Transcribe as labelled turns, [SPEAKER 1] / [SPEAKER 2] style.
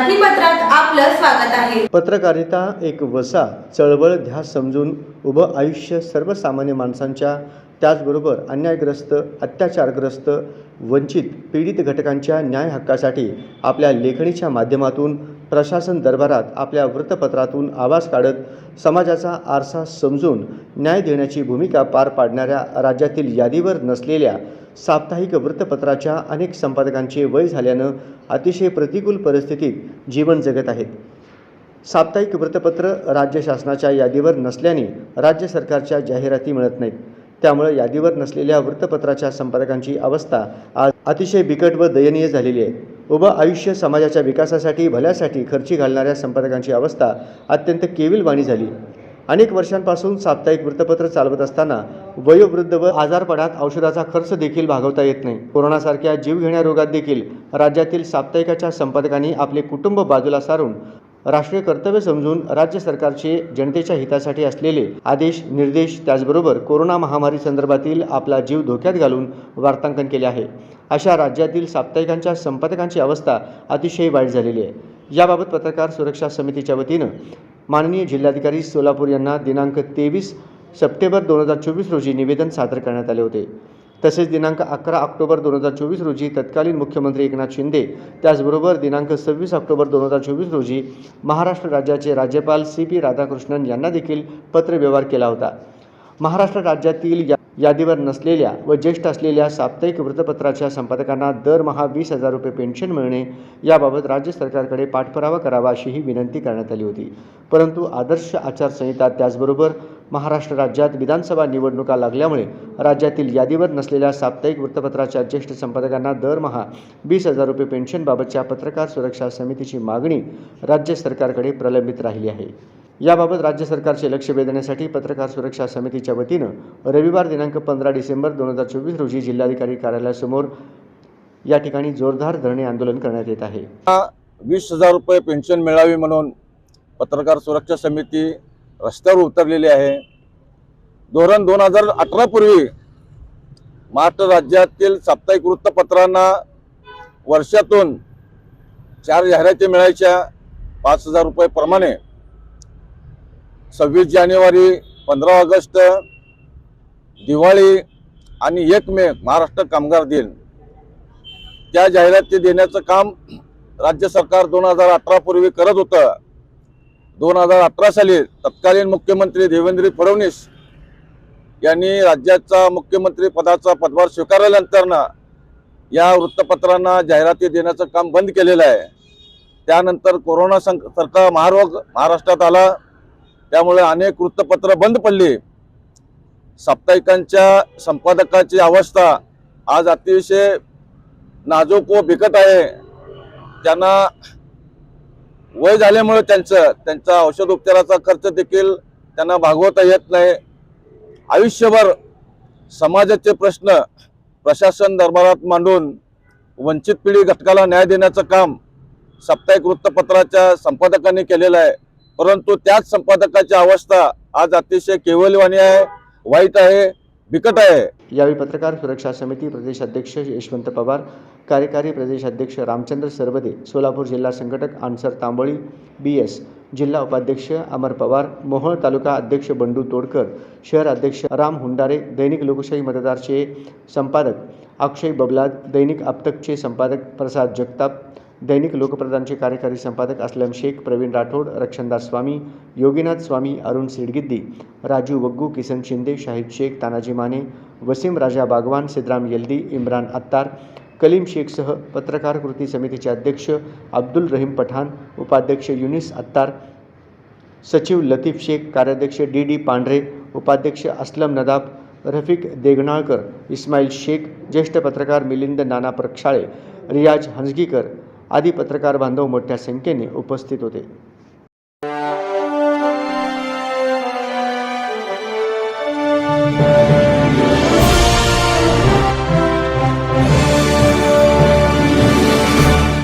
[SPEAKER 1] वृत्तपत्रात आपलं स्वागत आहे.
[SPEAKER 2] पत्रकारिता एक वसा चळवळ ध्यास समजून उभं आयुष्य सर्वसामान्य माणसांच्या त्याचबरोबर अन्यायग्रस्त अत्याचारग्रस्त वंचित पीडित घटकांच्या न्याय हक्कासाठी आपल्या लेखणीच्या माध्यमातून प्रशासन दरबारात आपल्या वृत्तपत्रातून आवाज काढत समाजाचा आरसा समजून न्याय देण्याची भूमिका पार पाडणाऱ्या राज्यातील यादीवर नसलेल्या साप्ताहिक वृत्तपत्राच्या अनेक संपादकांचे वय झाल्यानं अतिशय प्रतिकूल परिस्थितीत जीवन जगत आहेत. साप्ताहिक वृत्तपत्र राज्य शासनाच्या यादीवर नसल्याने राज्य सरकारच्या जाहिराती मिळत नाहीत. त्यामुळे यादीवर नसलेल्या वृत्तपत्राच्या संपादकांची अवस्था आज अतिशय बिकट व दयनीय झालेली आहे. उभं आयुष्य समाजाच्या विकासासाठी भल्यासाठी खर्ची घालणाऱ्या संपादकांची अवस्था अत्यंत केविलवाणी झाली. अनेक वर्षांपासून साप्ताहिक वृत्तपत्र चालवत असताना वयोवृद्ध व आजारपणात औषधाचा खर्च देखील भागवता येत नाही. कोरोनासारख्या जीवघेण्या रोगात देखील राज्यातील साप्ताहिकाच्या संपादकांनी आपले कुटुंब बाजूला सारून राष्ट्रीय कर्तव्य समजून राज्य सरकारचे जनतेच्या हितासाठी असलेले आदेश निर्देश त्याचबरोबर कोरोना महामारी संदर्भातील आपला जीव धोक्यात घालून वार्तांकन केले आहे. अशा राज्यातील साप्ताहिकांच्या संपादकांची अवस्था अतिशय वाईट झालेली आहे. याबाबत पत्रकार सुरक्षा समितीच्या वतीनं माननीय जिल्हाधिकारी सोलापूर यांना दिनांक तेवीस सप्टेंबर दोन हजार चोवीस रोजी निवेदन सादर करण्यात आले होते. तसेच दिनांक अकरा ऑक्टोबर दोन हजार चोवीस रोजी तत्कालीन मुख्यमंत्री एकनाथ शिंदे त्याचबरोबर दिनांक सव्वीस ऑक्टोबर दोन हजार चोवीस रोजी महाराष्ट्र राज्याचे राज्यपाल सी पी राधाकृष्णन यांना देखील पत्रव्यवहार केला होता. महाराष्ट्र राज्यातील या यादीवर नसलेल्या व ज्येष्ठ असलेल्या साप्ताहिक वृत्तपत्राच्या संपादकांना दरमहा वीस हजार रुपये पेन्शन मिळणे याबाबत राज्य सरकारकडे पाठपुरावा करावा अशीही विनंती करण्यात आली होती. परंतु आदर्श आचारसंहिता त्याचबरोबर महाराष्ट्र राज्यात विधानसभा निवडणुका लागल्यामुळे राज्यातील यादीवर नसलेल्या साप्ताहिक वृत्तपत्राच्या ज्येष्ठ संपादकांना दरमहा वीस हजार रुपये पेन्शनबाबतच्या पत्रकार सुरक्षा समितीची मागणी राज्य सरकारकडे प्रलंबित राहिली आहे. याबाबत राज्य सरकारचे लक्ष वेधण्यासाठी पत्रकार सुरक्षा समितीच्या वतीनं रविवार दिनांक पंधरा डिसेंबर दोन हजार चोवीस रोजी जिल्हाधिकारी कार्यालयासमोर या ठिकाणी जोरदार धरणे आंदोलन करण्यात येत आहे.
[SPEAKER 3] वीस हजार रुपये पेन्शन मिळावी म्हणून पत्रकार सुरक्षा समिती रस्त्यावर उतरलेली आहे. धोरण दोन हजार अठरा पूर्वी महाराष्ट्र राज्यातील साप्ताहिक वृत्तपत्रांना वर्षातून चार जाहिराती मिळायच्या पाच हजार रुपयेप्रमाणे सव्वीस जानेवारी पंधरा ऑगस्ट दिवाळी आणि एक मे महाराष्ट्र कामगार दिन. त्या जाहिराती देण्याचं काम राज्य सरकार दोन हजार अठरा पूर्वी करत होतं. दोन हजार अठरा साली तत्कालीन मुख्यमंत्री देवेंद्र फडणवीस यांनी राज्याचा मुख्यमंत्री पदाचा पदभार स्वीकारल्यानंतरनं या वृत्तपत्रांना जाहिराती देण्याचं काम बंद केलेलं आहे. त्यानंतर कोरोना संक सारखा महारोग महाराष्ट्रात आला. त्यामुळे अनेक वृत्तपत्र बंद पडली. साप्ताहिकांच्या संपादकाची अवस्था आज अतिशय नाजूक व बिकट आहे. त्यांना वय झाल्यामुळे त्यांचं त्यांचा औषधोपचाराचा खर्च देखील त्यांना भागवता येत नाही. आयुष्यभर समाजाचे प्रश्न प्रशासन दरबारात मांडून वंचित पिढी घटकाला न्याय देण्याचं काम साप्ताहिक वृत्तपत्राच्या संपादकांनी केलेलं आहे. परंतु त्याच संपादकाची अवस्था आज अतिशय केवलवाणी आहे वाईट आहे. बिकट आहे.
[SPEAKER 2] यावेळी पत्रकार सुरक्षा समिती प्रदेश अध्यक्ष यशवंत पवार कार्यकारी प्रदेश अध्यक्ष रामचंद्र सरवदे सोलापूर जिल्हा संघटक आन्सर तांबोळी बी एस जिल्हा उपाध्यक्ष अमर पवार मोहोळ तालुका अध्यक्ष बंडू तोडकर शहर अध्यक्ष राम हुंडारे दैनिक लोकशाही मतदारचे संपादक अक्षय बबलाद दैनिक आपतकचे संपादक प्रसाद जगताप दैनिक लोकप्रधानचे कार्यकारी संपादक असलम शेख प्रवीण राठोड रक्षणदास स्वामी योगीनाथ स्वामी अरुण सिडगिद्दी राजू वग्गू किसन शिंदे शाहिद शेख तानाजी माने वसीम राजा बागवान सिद्राम येल्दी इम्रान अत्तार कलीम शेखसह पत्रकार कृती समितीचे अध्यक्ष अब्दुल रहीम पठाण उपाध्यक्ष युनिस अत्तार सचिव लतीफ शेख कार्याध्यक्ष डी डी पांढरे उपाध्यक्ष असलम नदाब रफिक देगणाळकर इस्माईल शेख ज्येष्ठ पत्रकार मिलिंद नाना प्रक्षाळे रियाज हंजगीकर आदी पत्रकार बांधव मोठ्या संख्येने उपस्थित होते.